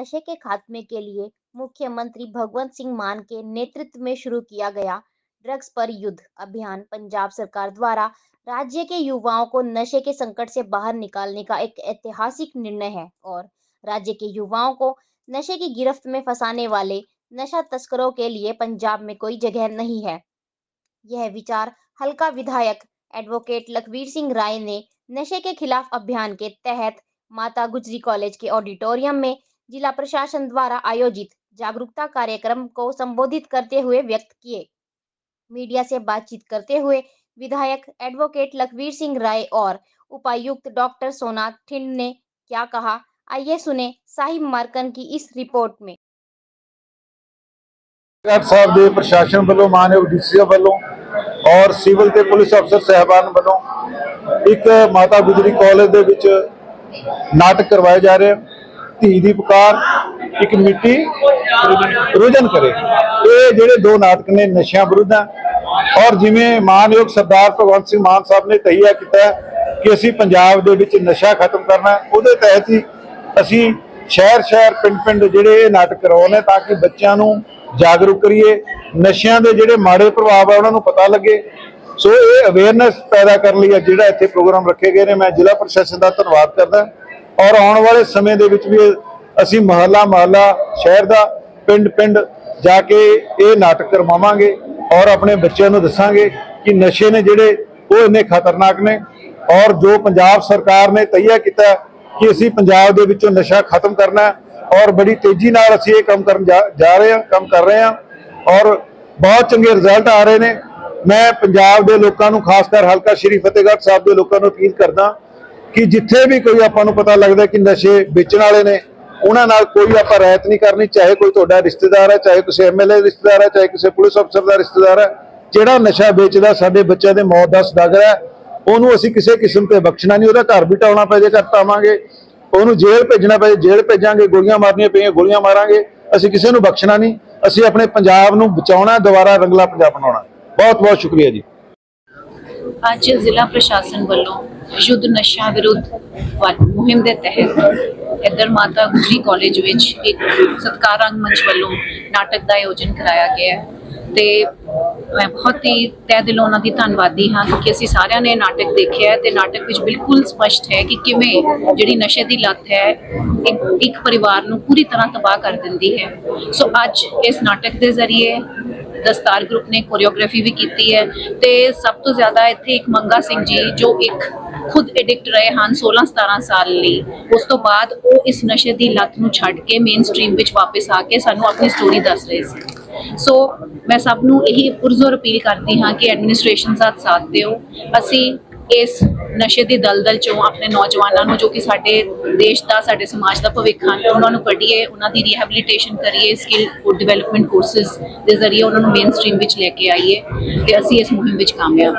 नशे के खात्मे के लिए मुख्यमंत्री भगवंत सिंह मान के नेतृत्व में शुरू किया गया ड्रग्स पर युद्ध अभियान। पंजाब सरकार द्वारा राज्य के युवाओं को नशे के संकट से बाहर निकालने का एक ऐतिहासिक निर्णय है और राज्य के युवाओं को नशे की गिरफ्त में फंसाने वाले नशा तस्करों के लिए पंजाब में कोई जगह नहीं है। यह विचार हल्का विधायक एडवोकेट लखवीर सिंह राय ने नशे के खिलाफ अभियान के तहत माता गुजरी कॉलेज के ऑडिटोरियम में जिला प्रशासन द्वारा आयोजित जागरूकता कार्यक्रम को संबोधित करते हुए व्यक्त किए मीडिया से बातचीत करते हुए विधायक एडवोकेट लखवीर सिंह राय और उपायुक्त डॉक्टर सोनाथ ठिंड ने क्या कहा आइए सुने साहिब मार्कन की इस रिपोर्ट में ਫਤਿਹਗੜ੍ਹ ਸਾਹਿਬ ਦੇ ਪ੍ਰਸ਼ਾਸਨ ਵੱਲੋਂ ਮਾਨਯੋਗ ਡੀਸੀ ਵੱਲੋਂ ਔਰ ਸਿਵਲ ਤੇ ਪੁਲਿਸ ਅਫਸਰ ਸਹਿਬਾਨ ਵੱਲੋਂ ਇੱਕ ਮਾਤਾ ਗੁਜਰੀ ਕਾਲਜ ਦੇ ਵਿੱਚ ਨਾਟਕ ਕਰਵਾਏ ਜਾ ਰਹੇ ਹਨ। ਧੀ ਦੀ ਪੁਕਾਰ, ਇੱਕ ਮਿੱਟੀ ਰੋਜਨ ਕਰੇ। ਇਹ ਜਿਹੜੇ ਦੋ ਨਾਟਕ ਨੇ, ਨਸ਼ਿਆਂ ਵਿਰੁੱਧ ਔਰ ਜਿਵੇਂ ਮਾਨਯੋਗ ਸਰਦਾਰ ਭਗਵੰਤ ਸਿੰਘ ਮਾਨ ਸਾਹਿਬ ਨੇ ਤਹੀਆ ਕੀਤਾ ਕਿ ਅਸੀਂ ਪੰਜਾਬ ਦੇ ਵਿੱਚ ਨਸ਼ਾ ਖਤਮ ਕਰਨਾ, ਉਹਦੇ ਤਹਿਤ ਹੀ ਅਸੀਂ ਸ਼ਹਿਰ ਸ਼ਹਿਰ ਪਿੰਡ ਪਿੰਡ ਜਿਹੜੇ ਇਹ ਨਾਟਕ ਕਰਵਾਉਣੇ ਤਾਂ ਕਿ ਬੱਚਿਆਂ ਨੂੰ ਜਾਗਰੂਕ ਕਰੀਏ। ਨਸ਼ਿਆਂ ਦੇ ਜਿਹੜੇ ਮਾੜੇ ਪ੍ਰਭਾਵ ਆ, ਉਹਨਾਂ ਨੂੰ ਪਤਾ ਲੱਗੇ। ਸੋ ਇਹ ਅਵੇਅਰਨੈਸ ਪੈਦਾ ਕਰਨ ਲਈ ਅੱਜ ਜਿਹੜਾ ਇੱਥੇ ਪ੍ਰੋਗਰਾਮ ਰੱਖੇ ਗਏ ਨੇ, ਮੈਂ ਜ਼ਿਲ੍ਹਾ ਪ੍ਰਸ਼ਾਸਨ ਦਾ ਧੰਨਵਾਦ ਕਰਦਾ। ਔਰ ਆਉਣ ਵਾਲੇ ਸਮੇਂ ਦੇ ਵਿੱਚ ਵੀ ਅਸੀਂ ਮਹੱਲਾ ਮਹੱਲਾ ਸ਼ਹਿਰ ਦਾ ਪਿੰਡ ਪਿੰਡ ਜਾ ਕੇ ਇਹ ਨਾਟਕ ਕਰਵਾਵਾਂਗੇ ਔਰ ਆਪਣੇ ਬੱਚਿਆਂ ਨੂੰ ਦੱਸਾਂਗੇ ਕਿ ਨਸ਼ੇ ਨੇ ਜਿਹੜੇ ਉਹ ਇੰਨੇ ਖਤਰਨਾਕ ਨੇ ਔਰ ਜੋ ਪੰਜਾਬ ਸਰਕਾਰ ਨੇ ਤੈਯ ਕੀਤਾ ਕਿ ਅਸੀਂ ਪੰਜਾਬ ਦੇ ਵਿੱਚੋਂ ਨਸ਼ਾ ਖਤਮ ਕਰਨਾ ਔਰ ਬੜੀ ਤੇਜ਼ੀ ਨਾਲ ਅਸੀਂ ਇਹ ਕੰਮ ਕਰਨ ਜਾ ਰਹੇ ਹਾਂ, ਕੰਮ ਕਰ ਰਹੇ ਹਾਂ ਔਰ ਬਹੁਤ ਚੰਗੇ ਰਿਜ਼ਲਟ ਆ ਰਹੇ ਨੇ। ਮੈਂ ਪੰਜਾਬ ਦੇ ਲੋਕਾਂ ਨੂੰ, ਖਾਸ ਕਰ ਹਲਕਾ ਸ਼੍ਰੀ ਫਤਿਹਗੜ੍ਹ ਸਾਹਿਬ ਦੇ ਲੋਕਾਂ ਨੂੰ ਅਪੀਲ ਕਰਦਾ ਕਿ ਜਿੱਥੇ ਵੀ ਕੋਈ ਆਪਾਂ ਨੂੰ ਪਤਾ ਲੱਗਦਾ ਕਿ ਨਸ਼ੇ ਵੇਚਣ ਵਾਲੇ ਨੇ, ਉਹਨਾਂ ਨਾਲ ਕੋਈ ਆਪਾਂ ਰਾਇਤ ਨਹੀਂ ਕਰਨੀ, ਚਾਹੇ ਕੋਈ ਤੁਹਾਡਾ ਰਿਸ਼ਤੇਦਾਰ ਹੈ, ਚਾਹੇ ਕਿਸੇ ਐਮਐਲਏ ਰਿਸ਼ਤੇਦਾਰ ਹੈ, ਚਾਹੇ ਕਿਸੇ ਪੁਲਿਸ ਅਫਸਰ ਦਾ ਰਿਸ਼ਤੇਦਾਰ ਹੈ, ਜਿਹੜਾ ਨਸ਼ਾ ਵੇਚਦਾ ਸਾਡੇ ਬੱਚਿਆਂ ਦੇ ਮੌਤ ਦਾ ਸਦਾਗਰ ਹੈ, ਉਹਨੂੰ ਅਸੀਂ ਕਿਸੇ ਕਿਸਮ ਤੇ ਬਖਸ਼ਣਾ ਨਹੀਂ, ਉਹਦਾ ਘਰ ਵੀ ਢਾਉਣਾ ਪੈ ਜੇ, ਘਰ ਪਾਵਾਂਗੇ ਉਹਨੂੰ ਜੇਲ੍ਹ ਭੇਜਣਾ ਪਏ ਜੇਲ੍ਹ ਭੇਜਾਂਗੇ, ਗੋਲੀਆਂ ਮਾਰਨੀਆਂ ਪਈਆਂ, ਗੋਲੀਆਂ ਮਾਰਾਂਗੇ, ਅਸੀਂ ਕਿਸੇ ਨੂੰ ਬਖਸ਼ਣਾ ਨਹੀਂ, ਅਸੀਂ ਆਪਣੇ ਪੰਜਾਬ ਨੂੰ ਬਚਾਉਣਾ, ਦੁਬਾਰਾ ਰੰਗਲਾ ਪੰਜਾਬ ਬਣਾਉਣਾ। ਬਹੁਤ ਬਹੁਤ ਸ਼ੁਕਰੀਆ ਜੀ। ਅੱਜ ਜ਼ਿਲ੍ਹਾ ਪ੍ਰਸ਼ਾਸਨ ਵੱਲੋਂ ਯੁੱਧ ਨਸ਼ਾ ਵਿਰੁੱਧ ਮੁਹਿੰਮ ਦੇ ਤਹਿਤ ਇੱਧਰ ਮਾਤਾ ਗੁਜਰੀ ਕਾਲਜ ਵਿੱਚ ਇੱਕ ਸਤਕਾਰ ਰੰਗ ਵੱਲੋਂ ਨਾਟਕ ਦਾ ਆਯੋਜਨ ਕਰਾਇਆ ਗਿਆ ਹੈ। ਤੇ ਮੈਂ ਬਹੁਤ ਹੀ ਤਹਿ ਦਿਲੋਂ ਉਹਨਾਂ ਦੀ ਧੰਨਵਾਦੀ ਹਾਂ ਕਿਉਂਕਿ ਅਸੀਂ ਸਾਰਿਆਂ ਨੇ ਨਾਟਕ ਦੇਖਿਆ ਤੇ ਨਾਟਕ ਵਿੱਚ ਬਿਲਕੁਲ ਸਪਸ਼ਟ ਹੈ ਕਿ ਕਿਵੇਂ ਜਿਹੜੀ ਨਸ਼ੇ ਦੀ ਲੱਤ ਹੈ, ਇੱਕ ਪਰਿਵਾਰ ਨੂੰ ਪੂਰੀ ਤਰ੍ਹਾਂ ਤਬਾਹ ਕਰ ਦਿੰਦੀ ਹੈ। ਸੋ ਅੱਜ ਇਸ ਨਾਟਕ ਦੇ ਜ਼ਰੀਏ ਦਸਤਾਰ ਗਰੁੱਪ ਨੇ ਕੋਰੀਓਗ੍ਰਾਫੀ ਵੀ ਕੀਤੀ ਹੈ ਤੇ ਸਭ ਤੋਂ ਜ਼ਿਆਦਾ ਇੱਥੇ ਇੱਕ ਮੰਗਾ ਸਿੰਘ ਜੀ ਜੋ ਇੱਕ ਖੁਦ ਐਡਿਕਟ ਰਹੇ ਹਨ 16 17 ਸਾਲ ਲਈ। ਉਸ ਤੋਂ ਬਾਅਦ ਉਹ ਇਸ ਨਸ਼ੇ ਦੀ ਲੱਤ ਨੂੰ ਛੱਡ ਕੇ ਮੇਨ ਸਟ੍ਰੀਮ ਵਿੱਚ ਵਾਪਸ ਆ ਕੇ ਸਾਨੂੰ ਆਪਣੀ ਸਟੋਰੀ ਦੱਸ ਰਹੇ ਸੀ। ਸੋ ਮੈਂ ਸਭ ਨੂੰ ਇਹੀ ਪੁਰਜ਼ੋਰ ਅਪੀਲ ਕਰਦੀ ਹਾਂ ਕਿ ਐਡਮਿਨਿਸਟ੍ਰੇਸ਼ਨ ਸਾਥ ਸਾਥ ਦਿਓ। ਅਸੀਂ ਇਸ ਨਸ਼ੇ ਦੀ ਦਲਦਲ ਚੋਂ ਆਪਣੇ ਨੌਜਵਾਨਾਂ ਨੂੰ ਜੋ ਕਿ ਸਾਡੇ ਦੇਸ਼ ਦਾ, ਸਾਡੇ ਸਮਾਜ ਦਾ ਭਵਿੱਖ ਹਨ, ਉਹਨਾਂ ਨੂੰ ਕੱਢੀਏ, ਉਹਨਾਂ ਦੀ ਰੀਹੈਬਿਲਿਟੇਸ਼ਨ ਕਰੀਏ ਸਕਿੱਲ ਡਿਵੈਲਪਮੈਂਟ ਕੋਰਸਸ ਦੇ ਜ਼ਰੀਏ ਉਹਨਾਂ ਨੂੰ ਮੇਨ ਸਟ੍ਰੀਮ ਵਿੱਚ ਲੈ ਕੇ ਆਈਏ ਤੇ ਅਸੀਂ ਇਸ ਮੁਹਿੰਮ ਵਿੱਚ ਕਾਮਯਾਬ